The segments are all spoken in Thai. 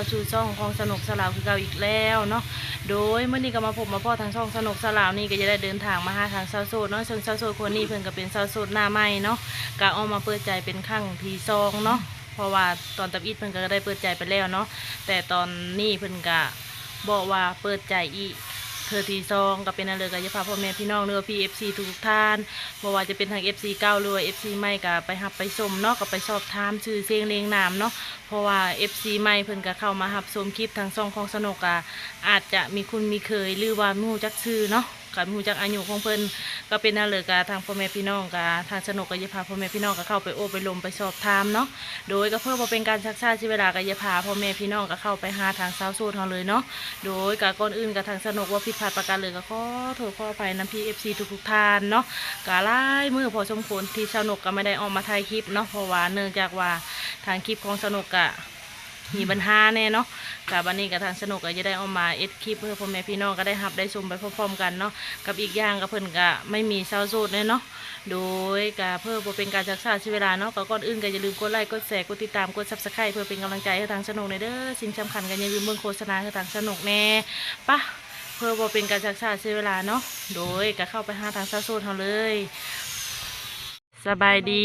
าสู่ช่องของสนุกสลาวคือเก่าอีกแล้วเนาะโดยเมื่อนี้ก็มาพบมาพ่อทางช่องสนุกสลาวนี่ก็จะได้เดินทางมาหาทางสาวโซดเนาะซึ่งสาวโซดคนนี้เพิ่นก็เป็นสาวโซดหน้าใหม่เนาะก็เอามาเปิดใจเป็นครั้งที่สองเนาะเพราะว่าตอนตับอีทเพิ่นก็ได้เปิดใจไปแล้วเนาะแต่ตอนนี้เพิ่นก็บอกว่าเปิดใจอีก เธอทีซองก็เป็นอะไรกับยาพาพ่อแม่พี่น้องเรือพี่เอฟซีทุกท่านบ่ว่าจะเป็นทางเอฟซีเก้าหรือเอฟซีใหม่ก็ไปหับไปชมเนาะก็ไปสอบถามชื่อเสียงเลียงนามเนาะเพราะว่าเอฟซีใหม่เพิ่นก็เข้ามาหับชมคลิปทางซองของสนุกอะอาจจะมีคุณมีเคยหรือว่ามู่จักชื่อเนาะ กับมีหูจักอายุของเพิ่นก็เป็นอะไรกับทางพ่อแม่พี่น้องกับทางสนุกกับยาพาพ่อแม่พี่น้องก็เข้าไปโอ้ไปลมไปสอบถามเนาะโดยก็เพื่อบ่เป็นการชักชาติเวลากับยาพาพ่อแม่พี่น้องก็เข้าไปหาทางสาวโซดเราเลยเนาะโดยกับก่อนอื่นกับทางสนุกว่าผิดพลาดประการเลยก็ขอโทษขออภัยน้ำพี่เอฟซีทุกๆท่านเนาะกาไล่มือพอสมควรที่สนุกก็ไม่ได้ออกมาถ่ายคลิปเนาะเพราะว่าเนื่องจากว่าทางคลิปของสนุกกะ มีปัญหาแน่เนาะกับวันนี้กับทางสนุกก็จะได้เออกมาเอ็ดคลิปเพื่อพ่อแม่พี่น้องก็ได้หับได้ชมไปพร้อมๆกันเนาะกับอีกอย่างกับเพิ่นก็ไม่มีเซาโซดเลยเนาะโดยกับเพื่อเป็นการจักษาชีเวลาเนาะก็ก่อนอื่นก็อย่าลืมกดไลค์กดแชร์กดติดตามกดซับสไครต์เพื่อเป็นกำลังใจให้ทางสนุกในเด้อสิ่งสำคัญก็อย่าลืมเบิ่งโฆษณาให้ทางสนุกแน่ปะเพื่อเป็นการชักชาเสีเวลาเนาะโดยก็เข้าไปหาทางเซาโซนเขาเลย สบายดี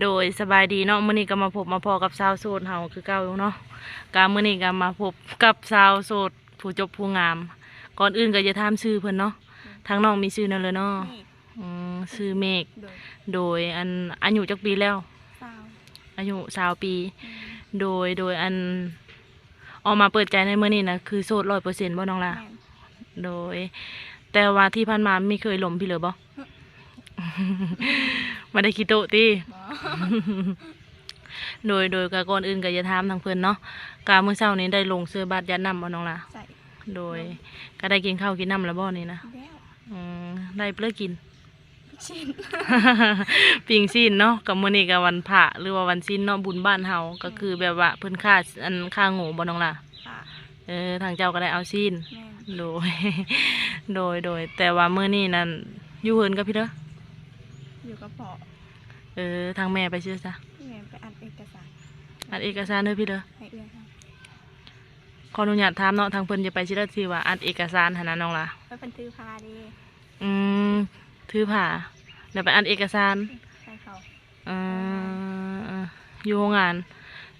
โดยสบายดีเนาะมื้อนี้ก็มาพบมาพอกับสาวโสดเฮาคือเก่าเนาะกามื้อนี้ก็มาพบกับสาวโสดผู้จบผู้งาม ก่อนอื่นก็จะถามชื่อเพิ่นเนาะทางน้องมีชื่อนั่นเลยเนาะอืมชื่อเมฆโดยโดยอันอายุจักปีแล้วสาวอายุ20ปี โดยโดยอันออกมาเปิดใจในมื้อนี้นะคือโสด100%บ่น้องล่ะแม่นโดย แต่ว่าที่ผ่านมาไม่เคยหลมพี่เลยบ่ มาได้คิดโตะติบ่โดยโดยกก่อนอื่นก็จะถามทางเพิ่นเนาะกาเมื่อเช้านี้ได้ลงซื้อบัตรยัดน้ำบ่น้องล่ะใส่โดยก็ได้กินข้าวกินน้ำแล้วบ่นี่นะแล้วอืมได้เพื่อกิน ชิ้นปิงซีนเนาะกับมื้อนี้ก็วันพระหรือว่าวันซีนเนาะบุญบ้านเฮาก็คือแบบว่าเพิ่นค่าอันค่าโง่บ่น้องล่ะค่ะเออทางเจ้าก็ได้เอาซีนแม่นโดย โดยโดย แต่ว่าเมื่อนี้นั่นอยู่เฮินกับพี่เด้อ อยู่กับพ่อเออทางแม่ไปชื่อซะแม่ไปอัดเอกสารอัดเอกสารเด้อพี่เด้อให้เอื้อยค่ะขออนุญาตถามเนาะทางเพิ่นจะไปชื่อที่ว่าอัดเอกสารหั่นนะน้องล่ะไปเป็นถือพาเดีอืมถือผ้าแล้วไปอัดเอกสารใส่เขาเออเอออยู่โรงงาน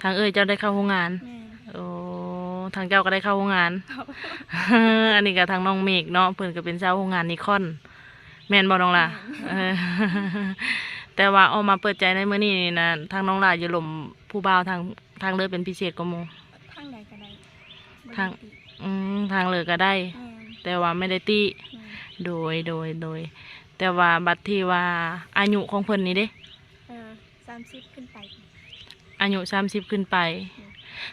ทางเอ้ยเจ้าได้เข้าโรงงานแม่นโอ้ทางเจ้าก็ได้เข้าโรงงานอันนี้ก็ทางน้องเมฆเนาะเพิ่นก็เป็นเจ้าโรงงานนิคอน แม่นบ่น้องล่ะเออแต่ว่าออกมาเปิดใจในมื้อนี้นี่นะทางน้องหลายอย่าหลมผู้บ่าวทางทางเลือกเป็นพิเศษกว่าหมู่ ทางใดก็ได้ทางอืมทางเลือกก็ได้ แม่นแต่ว่าไม่ได้ติ แม่นโดยโดยโดย แต่ว่าบัตรที่ว่าอายุของเพิ่นนี่เด้ เออสามสิบขึ้นไป อายุ30ขึ้นไป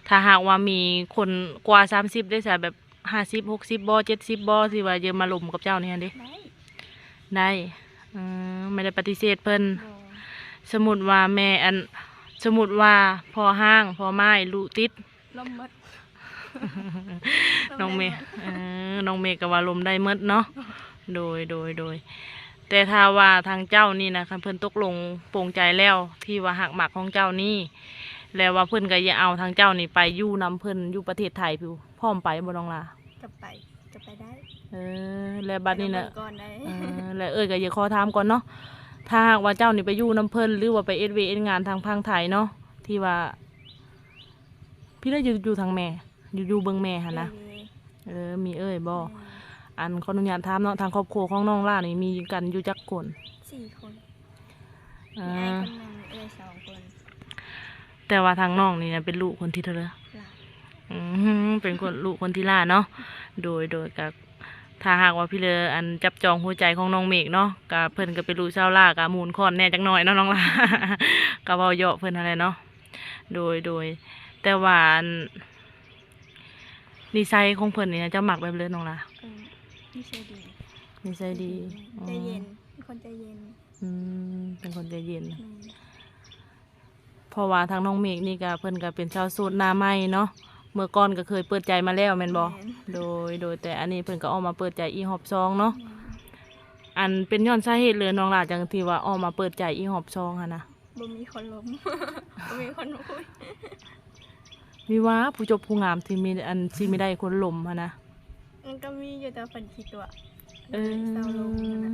ถ้าหากว่ามีคนกว่า30ได้ซะแบบ50 60บ่70บ่สิว่าเยอะมาหลมกับเจ้านี่หั่นเด้ ได้ ได้อืมไม่ได้ปฏิเสธเพิ่นโดสมมุติว่าแม่อันสมมุติว่าพอห้างพอไม้ลูกติดลมมดน้องเมย์เออน้องเมย์ก็ว่าลมได้หมดเนาะโดยโดยโดย แต่ถ้าว่าทางเจ้านี่นะคันเพิ่นตกลงโปร่งใจแล้วที่ว่าหักหมักของเจ้านี่แล้วว่าเพิ่นก็อย่าเอาทางเจ้านี่ไปอยู่นำเพิ่นอยู่ประเทศไทยพิวพร้อมไปบ่น้องล่ะจะไปจะไปได้ เออแล้วบัดนี้น่ะไปก่อนได้เออแล้วเอ้ยก็อย่าขอถามก่อนเนาะถ้าหากว่าเจ้านี่ไปอยู่นำเพิ่นหรือว่าไปเอ็ดเวเอ็ดงานทางพังไทยเนาะที่ว่า พี่ได้อยู่อยู่ทางแม่ อยู่อยู่เบิ่งแม่หั่นนะเออมีเอ้ยบ่อันขออนุญาตถามเนาะทางครอบครัวของน้องล่านี่มีกันอยู่จักคนสี่คนอ่มีไอ้าคนหนึ่งเอ้ยสองคน แต่ว่าทางน้องนี่นะเป็นลูกคนที่เท่าไหรหลานอืมเป็นคนลูกคนที่ล่าเนาะโดยโดยกับ ถ้าหากว่าพี่เลออันจับจองหัวใจของน้องเมฆเนาะกับเพิ่นก็เป็นลูกชาวล่ากับมูลคอนแหน่จักหน่อยเนาะน้องล่ากับเบาเยาะเพิ่นอะไรเนาะโดยโดย แต่ว่าอันนิสัยของเพิ่นนี่นะเจะหมักแบบเลยน้องล่ะเออไม่ใช่ดีนิสัยดีใจเย็นเป็นคนใจเย็นอืมเป็นคนใจเย็นอืมเพราะว่าทางน้องเมฆนี่ก็เพิ่นก็เป็นชาวสูตรหน้าใหม่เนาะเมื่อก่อนก็เคยเปิดใจมาแล้วแม่นบ่แม่น โดยโดยแต่อันนี้เพิ่นก็ออกมาเปิดใจอีหอบซองเนาะอืมอันเป็นย้อนสาเหตุเลยน้องหลาจังที่ว่าออกมาเปิดใจอีหอบซองหั่นนะอบ่มีคนล้ม บ่มีคนคุยมีว่าผู้จบผู้งามที่มีอันที่ไม่ได้คนลมหั้นนะ มันก็มีอยู่แต่คนคิดตัวเออเศร้าลงนะ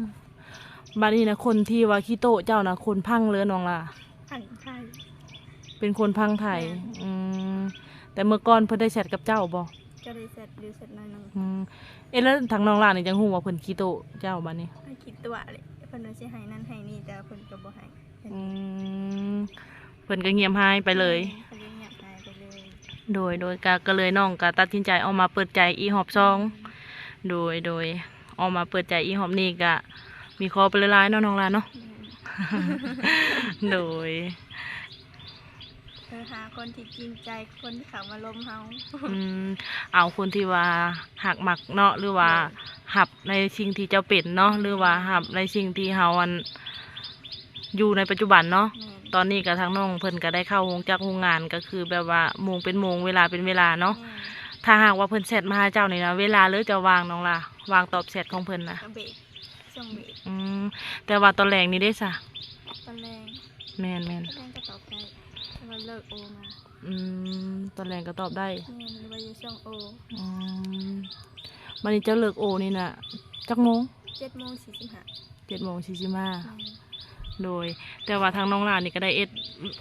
บัดนี้นะคนที่ว่าขี้โตะเจ้านะคนพังเลยน้องล่ะหันไทยเป็นคนพังไทยแม่นอืม แต่เมื่อก่อนเพิ่นได้แชทกับเจ้าบ่ก็เลยเสร็จดูเสร็จหน่อยหนึงอืมเอ๊ะแล้วทางน้องล่ะนี่จังฮู้ว่าเพิ่นขี้โตะเจ้าบัดนี้ให้คิดตัวเลยเพิ่นว่าสิให้นั่นให้นี่แต่เพิ่นก็บ่ให้เพิ่นอืมเพิ่นก็เงียบหายไปเลย เพิ่นก็เงียบหายไปเลยโดยโดยก็ก็เลยน้องก็ตัดสินใจออกมาเปิดใจอีหอบซอง โดยโดยออกมาเปิดใจอีหอบนี่ก็มีคอไปละลายๆเนาะน้องล่ะเนาะโดย เออหาคนที่จริงใจคนที่เขามาล้มเฮาอืมเอาคนที่ว่าหักหมักเนาะหรือว่าหับในสิ่งที่เจ้าเป็นเนาะหรือว่าหับในสิ่งที่เฮาอัน อยู่ในปัจจุบันเนาะแม่นตอนนี้กับทางน้องเพิ่นก็ได้เข้าโรงจักโรงงานก็คือแบบว่าโมงเป็นโมงเวลาเป็นเวลาเนาะแม่นถ้าหากว่าเพิ่นแชทมาหาเจ้านี่นะเวลาเลยจะวางน้องล่ะวางตอบแชทของเพิ่นนะก็เบรกช่วงเบรกอืมแต่ว่าตอนแรงนี่ได้ซะตอนแรงแม่นแม่นตอนแรงก็ตอบได้แต่ ว่าเลิกโอมาอืมตอนแรงก็ตอบได้แม่นหรือว่าอยู่ช่วงโออืมวันนี้เจ้าเลิกโอนี่น่ะจักโมงเจ็ดโมงสี่สิบห้าเจ็ดโมงสี่สิบห้าแม่นโดย แต่ว่าทางน้องหลานนี่ก็ได้เอ็ด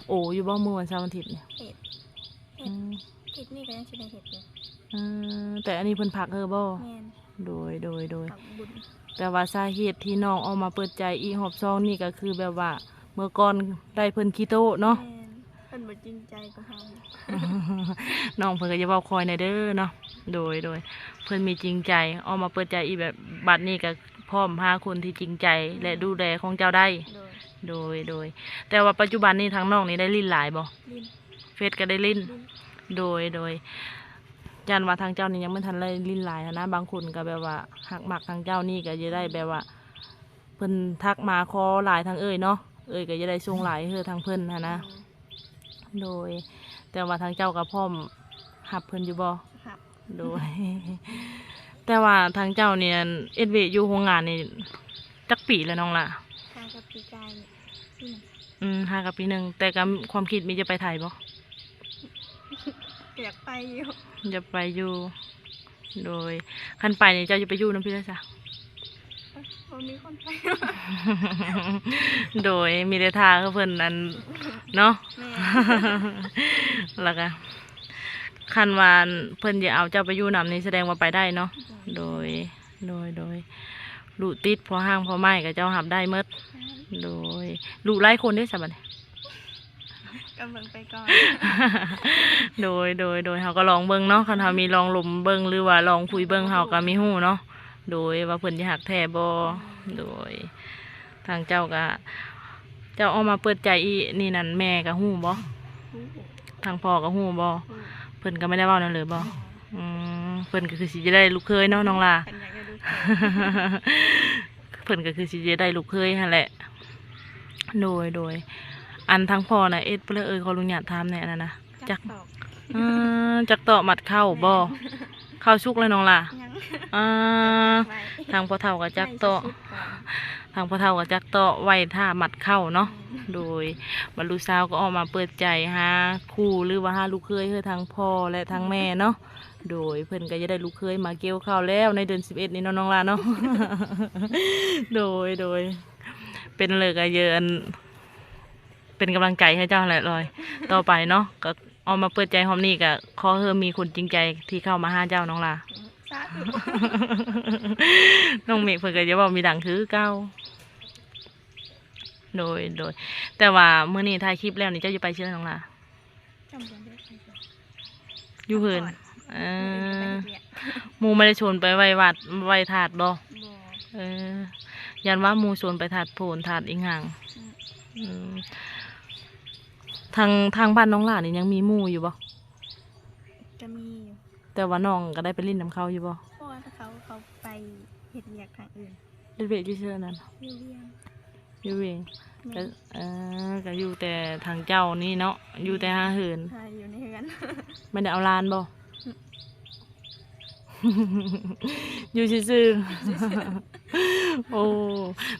โออยู่บ้างเมื่อวันเสาร์วันอาทิตย์เนี่ยเห็ดอืมเห็ดนี่ก็ยังชิได้เห็ดอยู่อืมแต่อันนี้เพิ่นผักเฮอบ่แม่นโดยโดยโดย ผักบุญแต่ว่าสาเหตุที่น้องออกมาเปิดใจอีหอบซองนี่ก็คือแบบว่า เมื่อก่อนได้เพิ่นคีโตะเนาะ แม่นเพิ่น บ่จริงใจกับเฮาน้องเพิ่นก็จะเว้าคอยในอยเด้อเนาะโดยโดย เพิ่นมีจริงใจออกมาเปิดใจอีแบบบัดนี้ก็พร้อมหาคนที่จริงใจและดูแลของเจ้าได้ โดยโดยโดย แต่ว่าปัจจุบันนี้ทางน้องนี่ได้ลิ้นหลายบ่ลิ้นเฟซก็ได้ลิ้น ลิ้นโดยโดยยันว่าทางเจ้านี่ยังไม่ทันได้ลิ้นหลายหั้นนะบางคนก็แบบว่าหักหมักทางเจ้านี่ก็จะได้แบบว่า เพิ่นทักมาขอหลายทางเอ่ยเนาะเอ่ยก็จะได้ส่งหลายเฮือทางเพิ่นหั้นนะ โดย แต่ว่าทางเจ้ากับพ่อมหับเพิ่นอยู่บ่ครับโดย แต่ว่าทางเจ้าเนี่ยเอ็ดเวอยู่โรงงานนี่จักปีแล้วน้องล่ะทางกับปีกายนี่นี่อืมห้ากับปีหนึ่งแต่กับความคิดมีจะไปไทยบ่อยากไปอยู่จะไปอยู่ โดยคันไปนี่เจ้าจะไปอยู่น้ำพี่ได้จ้ะบ่มีคนไปโดยมีแต่ทาเขาเพิ่นอันเนาะ แม่แล้วก็คันวานเพิ่นจะเอาเจ้าไปอยู่นำนี่แสดงว่าไปได้เนาะโดยโดยโดยลูกติดพอห้างพอไม้กับเจ้าหับได้เมดโดยลูกไล่คนได้สับัดนี้กำลังไปก่อน โดยโดยโดยเฮาก็ลองเบิ่งเนาะคันเฮามีลองหลุมเบิ่งหรือว่าลองคุยเบิ่งเฮาก็มีฮู้เนาะโดยว่าเพิ่นจะหักแท้บ่โดย ทางเจ้าก็เจ้าเออกมาเปิดใจอีนี่นั่นแม่ก็ฮู้บ่ทางพ่อก็ฮู้บ่เพิ่นก็ไม่ได้เว้านั่นเลยบ่อืมเพิ่นก็คือสิจะได้ลูกเคยเนาะน้องล่ะขันอยากจะดูเพิ่นก็คือสิจะได้ลูกเคยหั่นแหละ โดยโดย อันทางพ่อน่ะเอ็ดเปลอเอ้ยขออนุญาตถามแหน่นั่นนะจัจักกตอกอ่าจักเตาะหมัดเข้าบ่เข้าชุกเลยน้องล่ะยังอ่าไว้ทางพ่อเฒ่าก็จักเตาะให้ชุดก่อน ทางพ่อเฒ่าก็จักเตาะไว้ท่าหมัดเข้าเนาะโดยบรรลุสาวก็ออกมาเปิดใจหาคู่หรือว่าหาลูกเคยเพื่อทางพ่อและทางแม่เนาะโดยเพิ่นก็จะได้ลูกเคยมาเกี่ยวข้าวแล้วในเดือนสิบเอ็ดนี้เนาะน้องลาเนาะโดยโดย เป็นเลยก็เยอะอันเป็นกำลังใจให้เจ้าแหละลอย ต่อไปเนาะก็เออกมาเปิดใจหอมนี่ก็ขอเธอมีคนจริงใจที่เข้ามาหาเจ้าน้องลาสาธุน้องเมฆเพิ่นก็จะบอกมีดังคือเก้า โดยโดย แต่ว่าเมื่อนี้ถ่ายคลิปแล้วนี่เจ้าจะไปเชื่อน้องลาจำเป็นได้ไปก่อนอยู่เหินเอเอออไปเรียนหมูไม่ได้ชวนไปไหว้วัดไหว้ถาดบ่บ่เออยันว่าหมูชวนไปถาดโผนถาดอิงห่างอืมอืมทางทางบ้านน้องหลานนี่ยังมีหมูอยู่บ่จะมีอยู่แต่ว่าน้องก็ได้ไปเล่นน้ำเขาอยู่บ่เพราะว่าถ้าเขาเขาไปเห็ดเรียกทางอื่น เด็ดเวทอยู่เชื่อนั่นอยู่เรียง อยู่เองก็แม่เออก็อยู่แต่ทางเจ้านี่เนาะอยู่แต่หาเหินใช่อยู่ในเฮือนไม่ได้เอาลานบ่อยู่ซื่อๆโอ้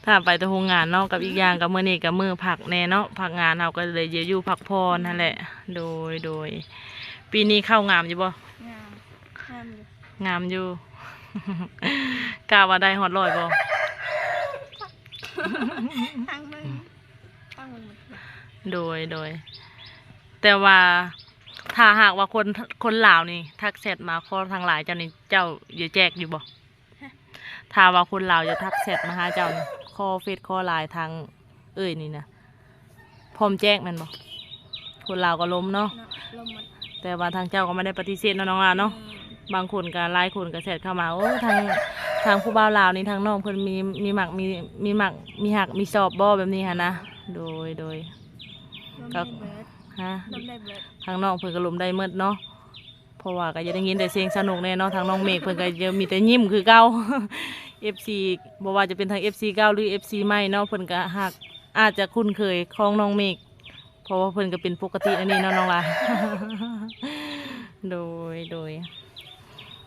ถ้าไปแต่โรงงานเนาะกับอีกอย่างกับมื้อนี้กับมื้อผักแน่เนาะผักงานเฮาก็เลยเยอะอยู่พักพรนั่นแหละ โดยโดย ปีนี้เข้างามอยู่บ่งามงามอยู่งามอยู่กาว่าได้ฮอดร้อยบ่ ทางมึงทางมึงมันคือโดยโดย แต่ว่าถ้าหากว่าคนคนลาวนี่ ทักแชทมาขอทางหลายเจ้านี่เจ้าอย่าแจกอยู่บ่ถ้าว่าคนลาวจะทักแชทมาหาเจ้านี่ขอเฟซขอไลน์ทาง เอ้ยนี่นะพร้อมแจ้งแมันบ่คนลาวก็ล้มเนาะเนาะลมมันแต่ว่าทางเจ้าก็ไม่ได้ปฏิเสธเนาะน้องลาเนาะบางคนก็ไล่คนก็แชทเข้ามาโอ้ทาง ทางผู้บ่าวลาวนี่ทางน้องเพิ่นมีมีหมักมีมีหมักมีหักมีสอบบ่แบบนี้ฮะนะโดยโดยลมครัได้บเบิดฮะลมได้เบิดทางน้องเพิ่นก็ลมได้เมดเนาะเพราะว่าก็จะได้ยินแต่เสียงสนุกแน่เนาะทางน้องเมฆเพิ่นก็จะมีแต่ยิ้มคือเก่า FC บ่ว่าจะเป็นทาง FC เก่าหรือ FC ใหม่เนาะเพิ่นก็ฮักอาจจะคุ้นเคยของน้องเมฆเพราะว่าเพิ่นก็เป็นปกติอันนี้เนาะน้องลาโดยโดย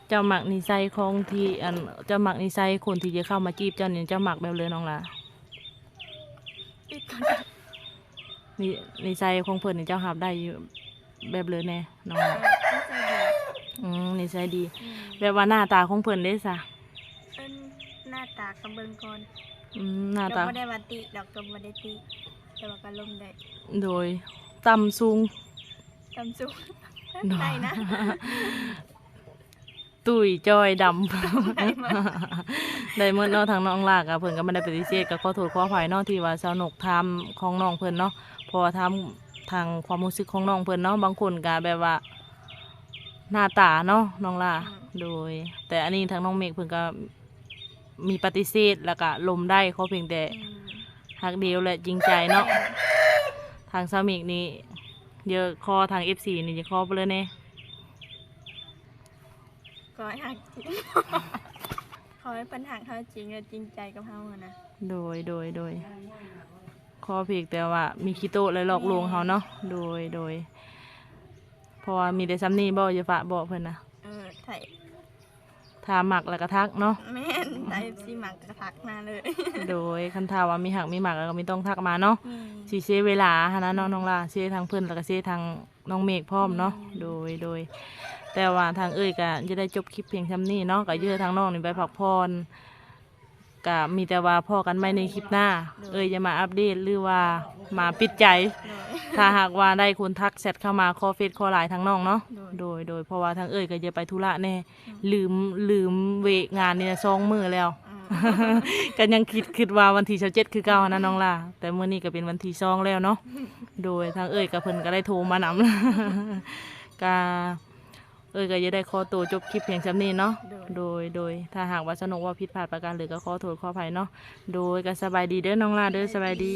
เจ้าหมักนิสัยของที่อันเจ้าหมักนิสัยคนที่จะเข้ามาจีบเจ้าเนี่ยเจ้าหมักแบบเลยน้องลาปิดก่อนนินิสัยของเพิ่นนี่เจ้าหับได้อยู่แบบเลยแน่น้องลาไม่ใช่ดีอืมนิสัยดีอืมแบบว่าหน้าตาของเพิ่นได้ซะเอิ้นหน้าตากระเบิงก่อนอืมหน้าเราตา ไม่ได้วัติดอกก็ไม่ได้ติแต่ว่าก็ลมได้โดยต่ำสูง ตำสูงเนาะได้นะ ตุ้ยจอยดำได้มาได้เมื่อเนาะทางน้องลากอะเพิ่นก็ไม่ได้ปฏิเสธก็ขอโทษขออภัยเนาะที่ว่าสาวหนกทำของน้องเพิ่นเนาะเพราะว่าทำทางความรู้สึกของน้องเพิ่นเนาะบางคนก็แบบว่า หน้าตาเนาะน้องลาโดย แต่อันนี้ทางน้องเมฆเพิ่นก็มีปฏิเสธแล้วก็ลมได้เขาเพียงแต่อืมหักเดียวและจริงใจเนาะทางสาวเมฆนี่เยอะคอทาง F4 นี่จะคอไปเลยเน่ ก็ให้หักจริง ขอให้ปัญหาเขาจริงและจริงใจกับเขาอะนะโดยโดยโดยคอเพียงแต่ว่ามีคิโตะเลยหลอกลวงเขาเนาะโดยโดยเพราะว่ามีแต่ซ้ำนี่บ่จะฝากบอกเพิ่นนะเออไถ่ถ้าหมักแล้วก็ทักเนาะแม่นไต่ซีหมักกระทักมาเลยโดยคันทาว่ามีหักมีหมักแล้วก็ไม่ต้องทักมาเนาะอืมสีเสียเวลาหานะน้องน้องลาเสียทางเพื่อนแล้วก็เสียทางน้องเมฆพร้อมเนาะโดยโดย แต่ว่าทางเอ้ยก็จะได้จบคลิปเพียงซ้ำนี้เนาะก็เยอะทางน้องนี่ไปพักพรก็มีแต่ว่าพ่อกันไม่ในคลิปหน้า เอ้ยจะมาอัปเดตหรือว่ามาปิดใจเลยถ้าหากว่าได้คนทักแชทเข้ามาคอเฟซคอไลน์ทางน้องเนาะโดยโดยโดยเพราะว่าทางเอ้ยก็จะไปธุระแน่ลืมลืมเวงานเนี่ยซองมือแล้วอืมก็ยังคิดคิดว่าวันที่เจ็ดคือเก่านะน้องล่ะแต่เมื่อนี้ก็เป็นวันที่สองแล้วเนาะโดยทางเอ้ยกับเพิ่นก็ได้โทรมานำก็ เอ้ยก็จะได้ขอตัวจบคลิปเพียงซ้ำนี้เนาะโดยโดยโดยถ้าหากว่าสนุกว่าผิดพลาดประการหรือก็ขอโทษขออภัยเนาะโดยก็สบายดีเด้อน้องล่ะเด้อสบายดี